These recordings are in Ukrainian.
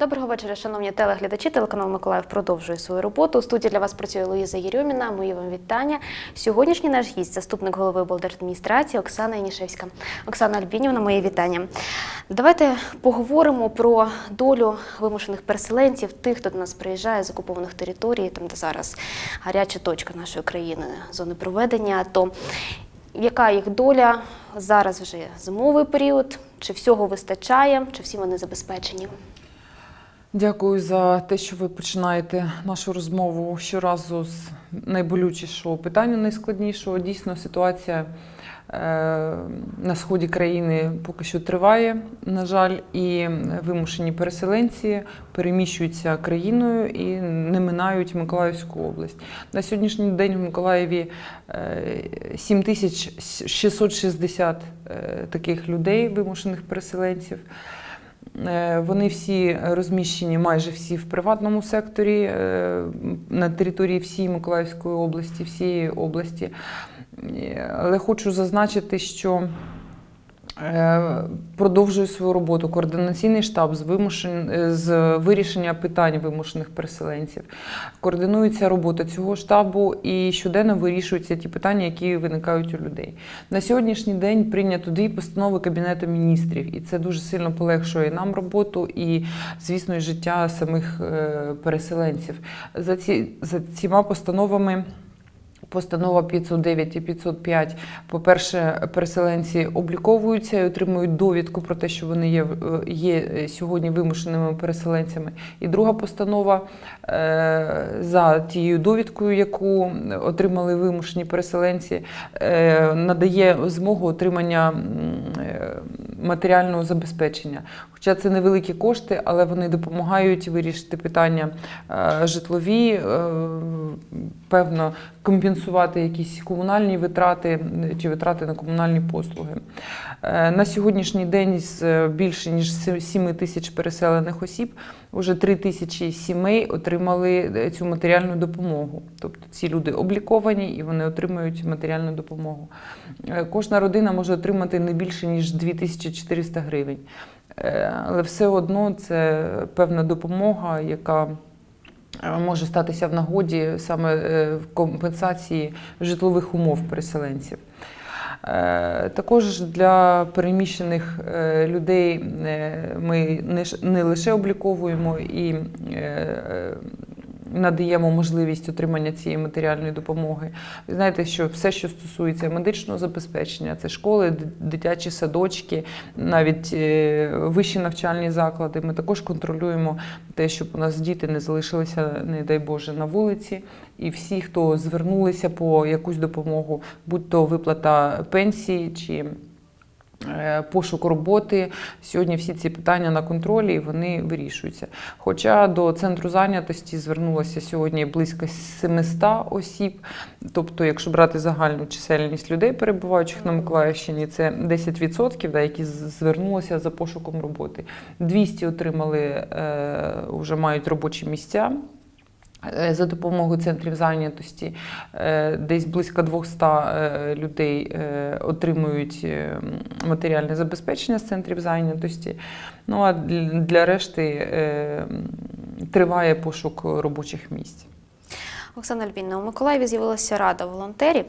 Доброго вечора, шановні телеглядачі. Телеканал Миколаїв продовжує свою роботу. У студії для вас працює Луїза Єрьоміна. Мої вам вітання. Сьогоднішній наш гість, заступник голови облдержадміністрації Оксана Янішевська. Оксана Альбінівна, мої вітання. Давайте поговоримо про долю вимушених переселенців, тих, хто до нас приїжджає з окупованих територій, там де зараз гаряча точка нашої країни, зони проведення. То яка їх доля зараз вже зимовий період? Чи всього вистачає, чи всі вони забезпечені? Дякую за те, що ви починаєте нашу розмову щоразу з найболючішого питання, найскладнішого. Дійсно, ситуація е, на сході країни поки що триває, на жаль, і вимушені переселенці переміщуються країною і не минають Миколаївську область. На сьогоднішній день в Миколаєві е, 7660 е, таких людей, вимушених переселенців. Е, Вони всі розміщені майже всі в приватному секторі е, на території всієї Миколаївської області, всієї області. Е, Але хочу зазначити, що продовжує свою роботу координаційний штаб з, вимушен... е, з вирішення питань вимушених переселенців. Координується робота цього штабу і щоденно вирішуються ті питання, які виникають у людей. На сьогоднішній день прийнято дві постанови Кабінету міністрів, і це дуже сильно полегшує нам роботу і, звісно, і життя самих е, переселенців. За, ці, за цими постановами. Постанова 509 і 505, по-перше, переселенці обліковуються і отримують довідку про те, що вони є, е, є сьогодні вимушеними переселенцями. І друга постанова е, за тією довідкою, яку отримали вимушені переселенці, е, надає змогу отримання е, матеріального забезпечення. Хоча це невеликі кошти, але вони допомагають вирішити питання е, житлові, е, певно, компенсувати якісь комунальні витрати чи витрати на комунальні послуги. Е, На сьогоднішній день з е, більше ніж 7 тисяч переселених осіб вже 3 тисячі сімей отримали е, цю матеріальну допомогу. Тобто ці люди обліковані і вони отримують матеріальну допомогу. Кожна родина може отримати не більше ніж 2400 гривень. Але все одно це певна допомога, яка може статися в нагоді саме е, в компенсації житлових умов переселенців. Е, Також для переміщених е, людей е, ми не лише обліковуємо і е, надаємо можливість отримання цієї матеріальної допомоги. Ви знаєте, що все, що стосується медичного забезпечення, це школи, дитячі садочки, навіть е, вищі навчальні заклади. Ми також контролюємо те, щоб у нас діти не залишилися, не дай Боже, на вулиці. І всі, хто звернулися по якусь допомогу, будь то виплата пенсії чи пошук роботи. Сьогодні всі ці питання на контролі і вони вирішуються. Хоча до центру зайнятості звернулося сьогодні близько 700 осіб. Тобто, якщо брати загальну чисельність людей, перебуваючих на Миколаївщині, це 10%, да, які звернулися за пошуком роботи. 200 отримали, е, вже мають робочі місця. Е, За допомогою центрів зайнятості е, десь близько 200 е, людей отримують матеріальне забезпечення з центрів зайнятості. Ну а для решти триває пошук робочих місць. Оксана Альбінна, у Миколаєві з'явилася рада волонтерів.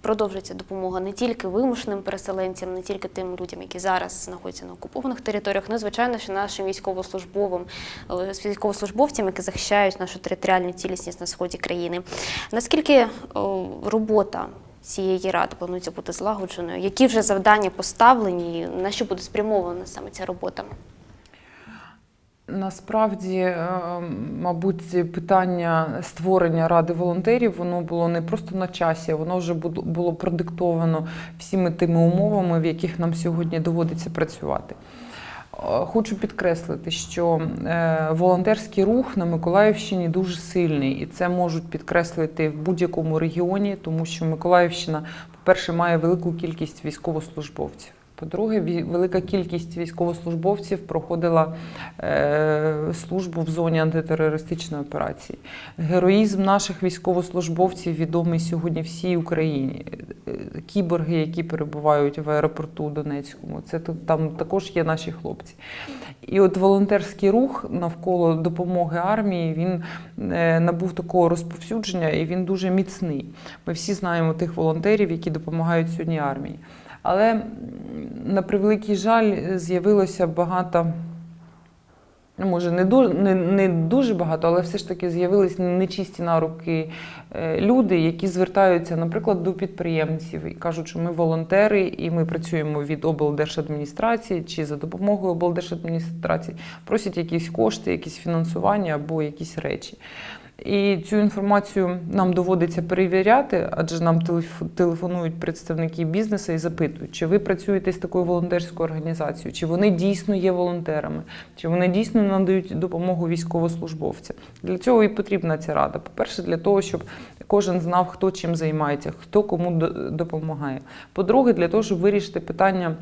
Продовжується допомога не тільки вимушеним переселенцям, не тільки тим людям, які зараз знаходяться на окупованих територіях, ну і звичайно, що нашим військовослужбовим е, військовослужбовцям, які захищають нашу територіальну цілісність на сході країни. Наскільки робота цієї ради планується бути злагодженою? Які вже завдання поставлені? На що буде спрямована саме ця робота? Насправді, е, мабуть, питання створення ради волонтерів воно було не просто на часі, воно вже було продиктовано всіми тими умовами, в яких нам сьогодні доводиться працювати. Е, Хочу підкреслити, що е, волонтерський рух на Миколаївщині дуже сильний, і це можуть підкреслити в будь-якому регіоні, тому що Миколаївщина, по-перше, має велику кількість військовослужбовців. По-друге, велика кількість військовослужбовців проходила е, службу в зоні антитерористичної операції. Героїзм наших військовослужбовців відомий сьогодні всій Україні. Е, кіборги, які перебувають в аеропорту Донецькому. Це там також є наші хлопці. І от волонтерський рух навколо допомоги армії він е, набув такого розповсюдження і він дуже міцний. Ми всі знаємо тих волонтерів, які допомагають сьогодні армії. Але на превеликий жаль з'явилося багато. Ну, може, не дуже, не, не дуже багато, але все ж таки з'явились нечисті на руки е, люди, які звертаються, наприклад, до підприємців і кажуть, що ми волонтери, і ми працюємо від облдержадміністрації чи за допомогою облдержадміністрації, просять якісь кошти, якісь фінансування або якісь речі. І цю інформацію нам доводиться перевіряти, адже нам телеф- телефонують представники бізнесу і запитують, чи ви працюєте з такою волонтерською організацією, чи вони дійсно є волонтерами, чи вони дійсно надають допомогу військовослужбовцям. Для цього і потрібна ця рада. По-перше, для того, щоб кожен знав, хто чим займається, хто кому до- допомагає. По-друге, для того, щоб вирішити питання.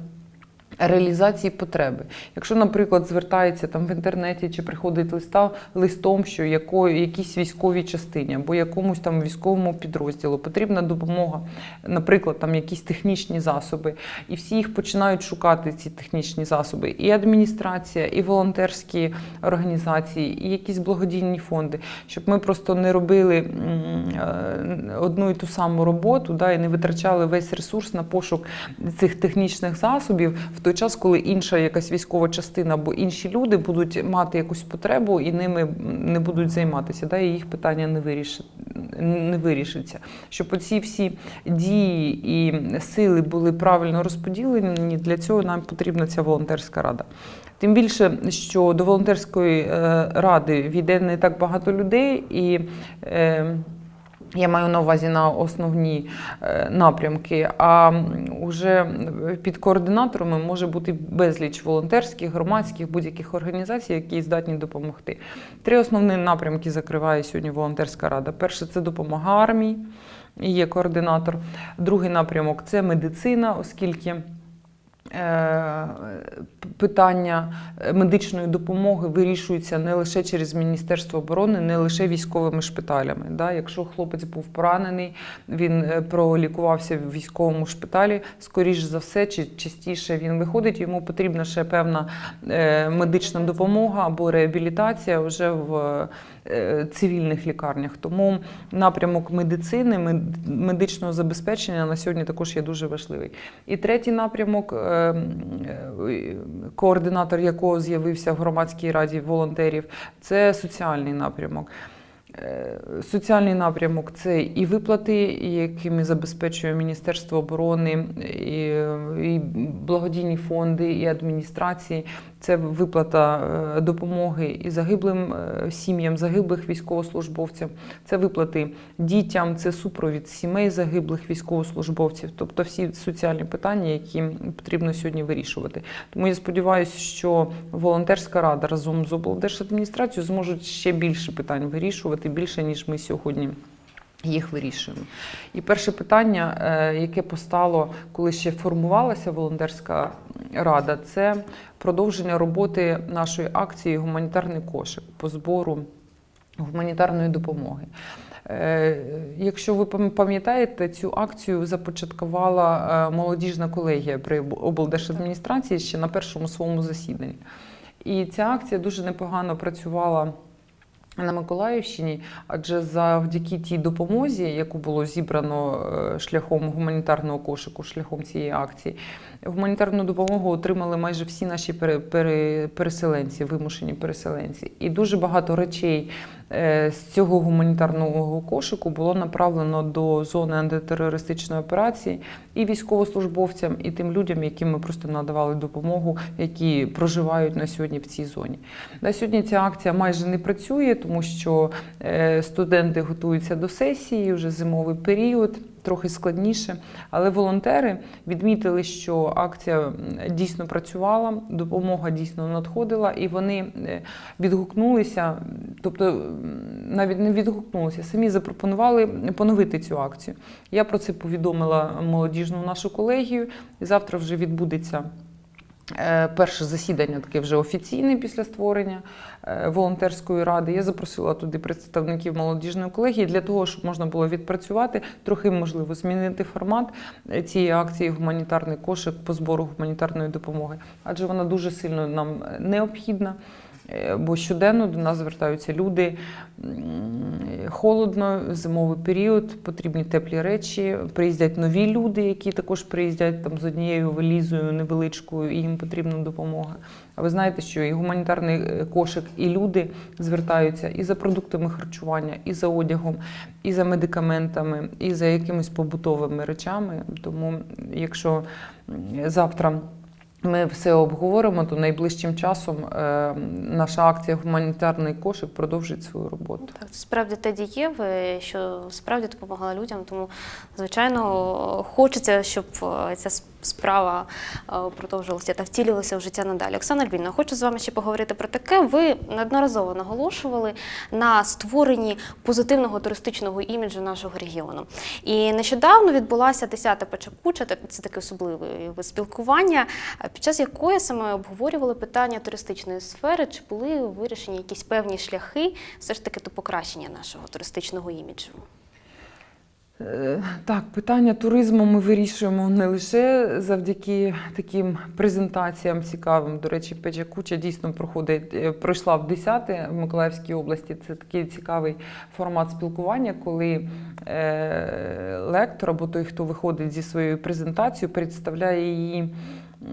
Реалізації потреби. Якщо, наприклад, звертається там в інтернеті чи приходить листа листом, що якої, якійсь військовій частині або якомусь там військовому підрозділу потрібна допомога, наприклад, там якісь технічні засоби, і всі їх починають шукати ці технічні засоби, і адміністрація, і волонтерські організації, і якісь благодійні фонди, щоб ми просто не робили е, одну і ту саму роботу, да, і не витрачали весь ресурс на пошук цих технічних засобів в той час, коли інша якась військова частина або інші люди будуть мати якусь потребу і ними не будуть займатися, да, і їх питання не вирішить. Не вирішиться, щоб оці всі дії і сили були правильно розподілені. Для цього нам потрібна ця волонтерська рада. Тим більше, що до волонтерської е, ради війде не так багато людей, і е, я маю на увазі на основні е, напрямки. А вже під координаторами може бути безліч волонтерських, громадських, будь-яких організацій, які здатні допомогти. Три основні напрямки закриває сьогодні волонтерська рада. Перше це допомога армії, є координатор. Другий напрямок це медицина, оскільки. Е, Питання медичної допомоги вирішується не лише через Міністерство оборони, не лише військовими шпиталями. Да? Якщо хлопець був поранений, він е, пролікувався в військовому шпиталі, скоріш за все, чи частіше він виходить, йому потрібна ще певна е, медична допомога або реабілітація вже в цивільних лікарнях. Тому напрямок медицини, медичного забезпечення на сьогодні також є дуже важливий. І третій напрямок, е, е, координатор якого з'явився в громадській раді волонтерів, це соціальний напрямок. Е, Соціальний напрямок це і виплати, якими забезпечує Міністерство оборони, і, і благодійні фонди, і адміністрації. Це виплата е, допомоги і загиблим е, сім'ям, загиблих військовослужбовцям, це виплати дітям, це супровід сімей загиблих військовослужбовців, тобто всі соціальні питання, які потрібно сьогодні вирішувати. Тому я сподіваюся, що волонтерська рада разом з облдержадміністрацією зможуть ще більше питань вирішувати, більше ніж ми сьогодні. Їх вирішуємо. І перше питання, е, яке постало, коли ще формувалася волонтерська рада, це продовження роботи нашої акції Гуманітарний кошик по збору гуманітарної допомоги. Е, Якщо ви пам'ятаєте, цю акцію започаткувала е, молодіжна колегія при облдержадміністрації ще на першому своєму засіданні. І ця акція дуже непогано працювала на Миколаївщині, адже завдяки тій допомозі, яку було зібрано е, шляхом гуманітарного кошику, шляхом цієї акції, гуманітарну допомогу отримали майже всі наші пере- пере- переселенці, вимушені переселенці. І дуже багато речей з цього гуманітарного кошику було направлено до зони антитерористичної операції і військовослужбовцям, і тим людям, яким ми просто надавали допомогу, які проживають на сьогодні в цій зоні. На сьогодні ця акція майже не працює, тому що е, студенти готуються до сесії, вже зимовий період, трохи складніше. Але волонтери відмітили, що акція дійсно працювала, допомога дійсно надходила, і вони е, відгукнулися, тобто навіть не відгукнулися, самі запропонували поновити цю акцію. Я про це повідомила молодіжну нашу колегію, завтра вже відбудеться Перше засідання таке вже офіційне після створення е, волонтерської ради. Я запросила туди представників молодіжної колегії для того, щоб можна було відпрацювати, трохи можливо змінити формат е, цієї акції гуманітарний кошик по збору гуманітарної допомоги, адже вона дуже сильно нам е, необхідна. Е, Бо щоденно до нас звертаються люди холодно, зимовий період, потрібні теплі речі. Приїздять нові люди, які також приїздять там з однією валізою невеличкою, і їм потрібна допомога. А ви знаєте, що і гуманітарний е, кошик, і люди звертаються і за продуктами харчування, і за одягом, і за медикаментами, і за якимись побутовими речами. Тому, якщо завтра ми все обговоримо, то найближчим часом е, наша акція Гуманітарний кошик продовжить свою роботу. Так, справді те дієве, що справді допомагала людям. Тому, звичайно, хочеться, щоб е, ця справа е, продовжувалася та втілювалася в життя надалі. Оксана Альбіна, хочу з вами ще поговорити про таке. Ви неодноразово наголошували на створенні позитивного туристичного іміджу нашого регіону. І нещодавно відбулася 10-та Печакуча, так- це таке особливе спілкування, під час якої саме обговорювали питання туристичної сфери, чи були вирішені якісь певні шляхи все ж таки до покращення нашого туристичного іміджу. Е, Так, питання туризму ми вирішуємо не лише завдяки таким презентаціям цікавим. До речі, Печа Куча дійсно проходить, е, пройшла в 10 в Миколаївській області. Це такий цікавий формат спілкування, коли е, лектор або той, хто виходить зі своєю презентацією, представляє її.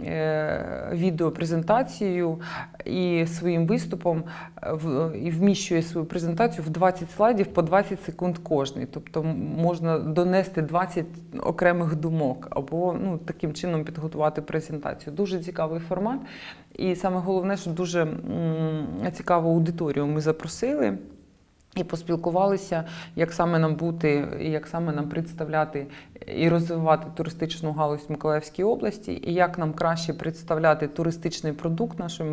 Е, Відеопрезентацією і своїм виступом е, і вміщує свою презентацію в 20 слайдів по 20 секунд кожний. Тобто можна донести 20 окремих думок або ну, таким чином підготувати презентацію. Дуже цікавий формат. І саме головне, що дуже цікаву аудиторію ми запросили. І поспілкувалися, як саме нам бути, як саме нам представляти і розвивати туристичну галузь в Миколаївській області, і як нам краще представляти туристичний продукт нашої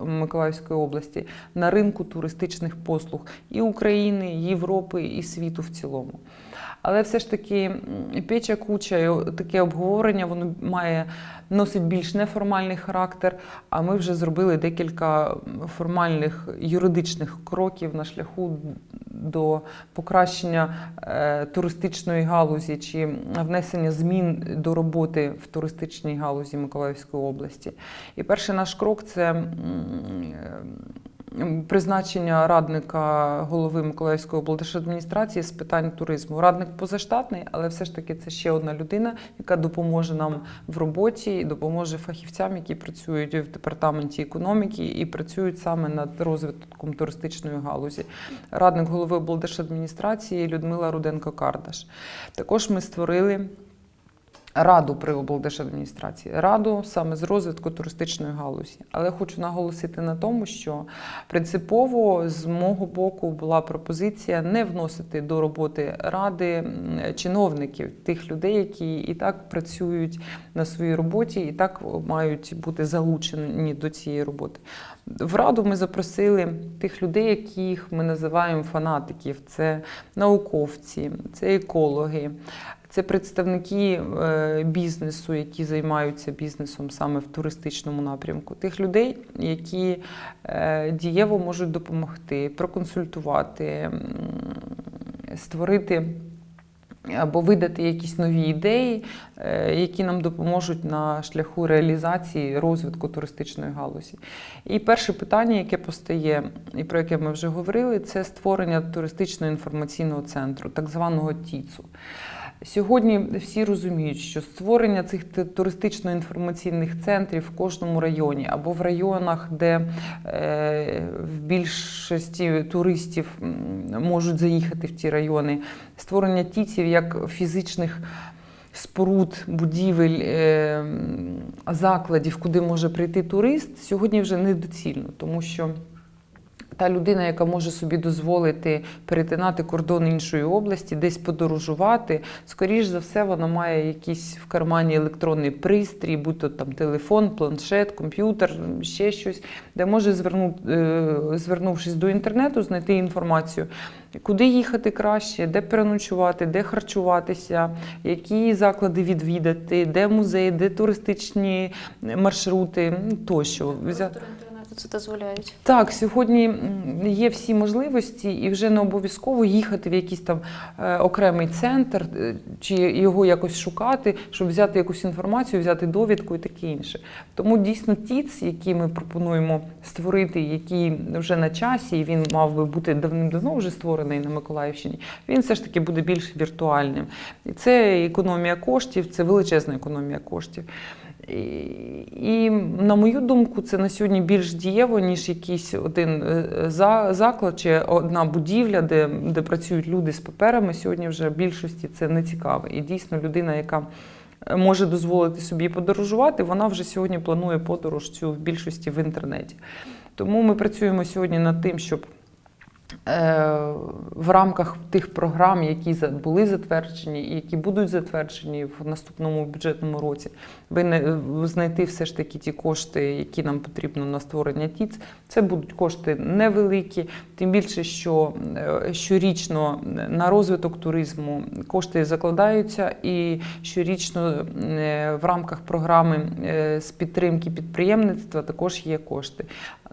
Миколаївської, області на ринку туристичних послуг і України, і Європи, і світу в цілому. Але все ж таки печа куча, і таке обговорення, воно має носить більш неформальний характер. А ми вже зробили декілька формальних юридичних кроків на шляху до покращення е, туристичної галузі чи внесення змін до роботи в туристичній галузі Миколаївської області. І перший наш крок це. Призначення радника голови Миколаївської облдержадміністрації з питань туризму. Радник позаштатний, але все ж таки це ще одна людина, яка допоможе нам в роботі і допоможе фахівцям, які працюють в департаменті економіки і працюють саме над розвитком туристичної галузі. Радник голови облдержадміністрації Людмила Руденко-Кардаш. Також ми створили. Раду при облдержадміністрації, раду саме з розвитку туристичної галузі. Але хочу наголосити на тому, що принципово з мого боку була пропозиція не вносити до роботи ради чиновників, тих людей, які і так працюють на своїй роботі, і так мають бути залучені до цієї роботи. В раду ми запросили тих людей, яких ми називаємо фанатиків. Це науковці, це екологи, це представники е, бізнесу, які займаються бізнесом саме в туристичному напрямку. Тих людей, які е, дієво можуть допомогти, проконсультувати, створити. Або видати якісь нові ідеї, е, які нам допоможуть на шляху реалізації розвитку туристичної галузі. І перше питання, яке постає, і про яке ми вже говорили, це створення туристичного інформаційного центру, так званого ТІЦу. Сьогодні всі розуміють, що створення цих туристично-інформаційних центрів в кожному районі або в районах, де е, в більшості туристів можуть заїхати в ті райони, створення тіців як фізичних споруд, будівель, е, закладів, куди може прийти турист, сьогодні вже недоцільно, тому що та людина, яка може собі дозволити перетинати кордон іншої області, десь подорожувати, скоріш за все, вона має якийсь в кармані електронний пристрій, будь то там телефон, планшет, комп'ютер, ще щось, де може е, звернувшись до інтернету, знайти інформацію куди їхати краще, де переночувати, де харчуватися, які заклади відвідати, де музеї, де туристичні маршрути тощо. Взя- Простори інтернету це дозволяють. так, сьогодні є всі можливості, і вже не обов'язково їхати в якийсь там е, окремий центр е, чи його якось шукати, щоб взяти якусь інформацію, взяти довідку і таке інше. Тому дійсно ТІЦ, який ми пропонуємо створити, який вже на часі, і він мав би бути давним-давно вже створений на Миколаївщині, він все ж таки буде більш віртуальним. І це економія коштів, це величезна економія коштів. І, на мою думку, це на сьогодні більш дієво, ніж якийсь один е, заклад чи одна будівля, де, де працюють люди з паперами. Сьогодні вже в більшості це не цікаво. І дійсно людина, яка е, може дозволити собі подорожувати, вона вже сьогодні планує подорож цю в більшості в інтернеті. Тому ми працюємо сьогодні над тим, щоб в рамках тих програм, які були затверджені і які будуть затверджені в наступному бюджетному році, знайти все ж таки ті кошти, які нам потрібно на створення ТІЦ. Це будуть кошти невеликі, тим більше, що е, щорічно на розвиток туризму кошти закладаються, і щорічно е, в рамках програми е, з підтримки підприємництва також є кошти.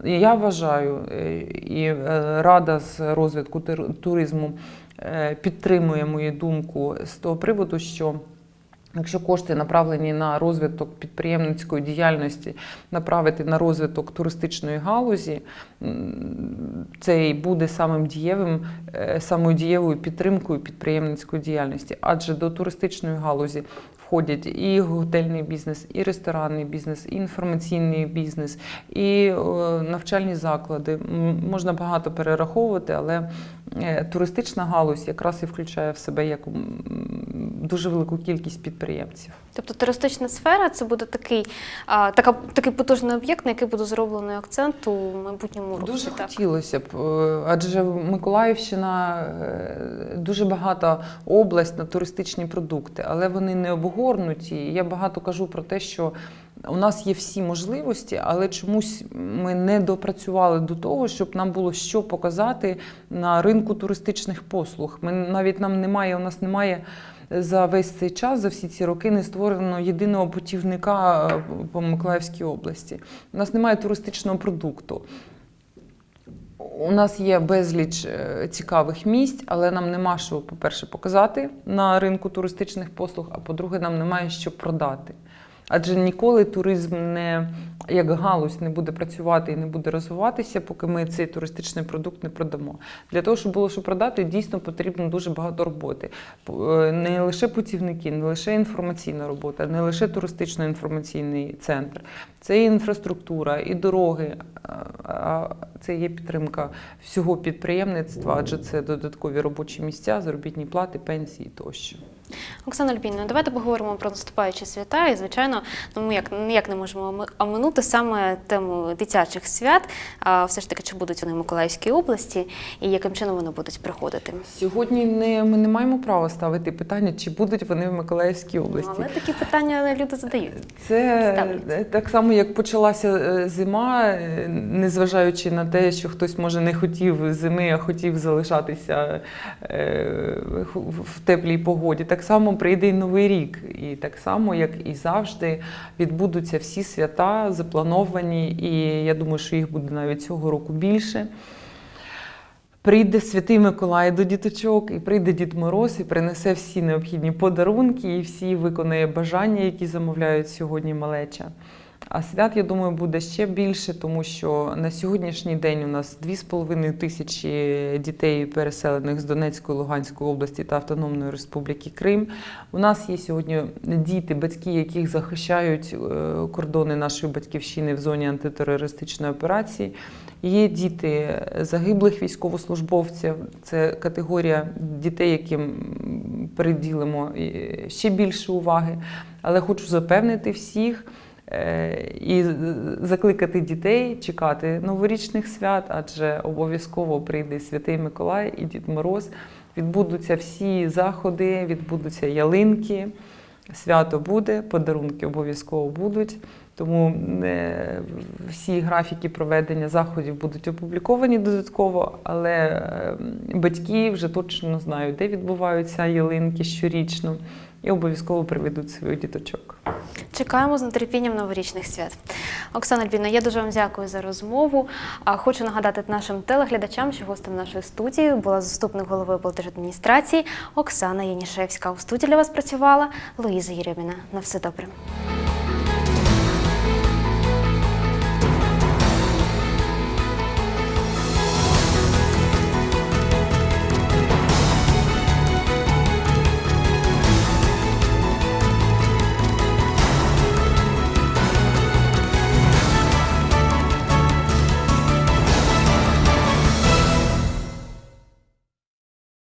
Я вважаю, е, і е, Рада з розвитку туризму е, підтримує мою думку з того приводу, що Якщо кошти направлені на розвиток підприємницької діяльності, направити на розвиток туристичної галузі, це і буде самим дієвим, е, самою дієвою підтримкою підприємницької діяльності. Адже до туристичної галузі входять і готельний бізнес, і ресторанний бізнес, і інформаційний бізнес, і е, навчальні заклади. Можна багато перераховувати, але туристична галузь якраз і включає в себе як дуже велику кількість підприємців. Тобто туристична сфера це буде такий, а, така, такий потужний об'єкт, на який буде зроблений акцент у майбутньому році. Дуже так. хотілося б, е, адже Миколаївщина е, дуже багата область на туристичні продукти, але вони не обгорнуті. Я багато кажу про те, що у нас є всі можливості, але чомусь ми не допрацювали до того, щоб нам було що показати на ринку туристичних послуг. Ми навіть нам немає, у нас немає. За весь цей час, за всі ці роки, не створено єдиного путівника е, по Миколаївській області. У нас немає туристичного продукту. У нас є безліч е, цікавих місць, але нам нема що, по-перше, показати на ринку туристичних послуг, а по-друге, нам немає що продати. Адже ніколи туризм не як галузь не буде працювати і не буде розвиватися, поки ми цей туристичний продукт не продамо. Для того, щоб було що продати, дійсно потрібно дуже багато роботи. Е, Не лише путівники, не лише інформаційна робота, не лише туристично-інформаційний центр. Це і інфраструктура, і дороги. це є підтримка всього підприємництва, адже це додаткові робочі місця, заробітні плати, пенсії тощо. Оксана Альбінівна, давайте поговоримо про наступаючі свята. І, звичайно, ну, ми як, ніяк не можемо оминути саме тему дитячих свят. А все ж таки, чи будуть вони в Миколаївській області і яким чином вони будуть приходити? Сьогодні не, ми не маємо права ставити питання, чи будуть вони в Миколаївській Ну, області. але такі питання люди задають. Це Ставлять. е, так само, як почалася е, зима, е, незважаючи на те, що хтось може не хотів зими, а хотів залишатися в теплій погоді. Так само прийде і новий рік. І так само, як і завжди, відбудуться всі свята заплановані, і я думаю, що їх буде навіть цього року більше. Прийде святий Миколай до діточок, і прийде Дід Мороз, і принесе всі необхідні подарунки, і всі виконає бажання, які замовляють сьогодні малеча. А свят, я думаю, буде ще більше, тому що на сьогоднішній день у нас 2,5 тисячі дітей, переселених з Донецької, Луганської області та Автономної Республіки Крим. У нас є сьогодні діти, батьки, яких захищають е, кордони нашої батьківщини в зоні антитерористичної операції. Є діти загиблих військовослужбовців. Це категорія дітей, яким приділимо е, ще більше уваги. Але хочу запевнити всіх і закликати дітей чекати новорічних свят, адже обов'язково прийде Святий Миколай і Дід Мороз. Відбудуться всі заходи, відбудуться ялинки. Свято буде, подарунки обов'язково будуть. Тому е, всі графіки проведення заходів будуть опубліковані додатково, але е, батьки вже точно знають, де відбуваються ялинки щорічно, і обов'язково приведуть своїх діточок. Чекаємо з нетерпінням новорічних свят. Оксана Альбіна, я дуже вам дякую за розмову. А хочу нагадати нашим телеглядачам, що гостем нашої студії була заступник голови облдержадміністрації Оксана Янішевська. У студії для вас працювала Луїза Єреміна. На все добре.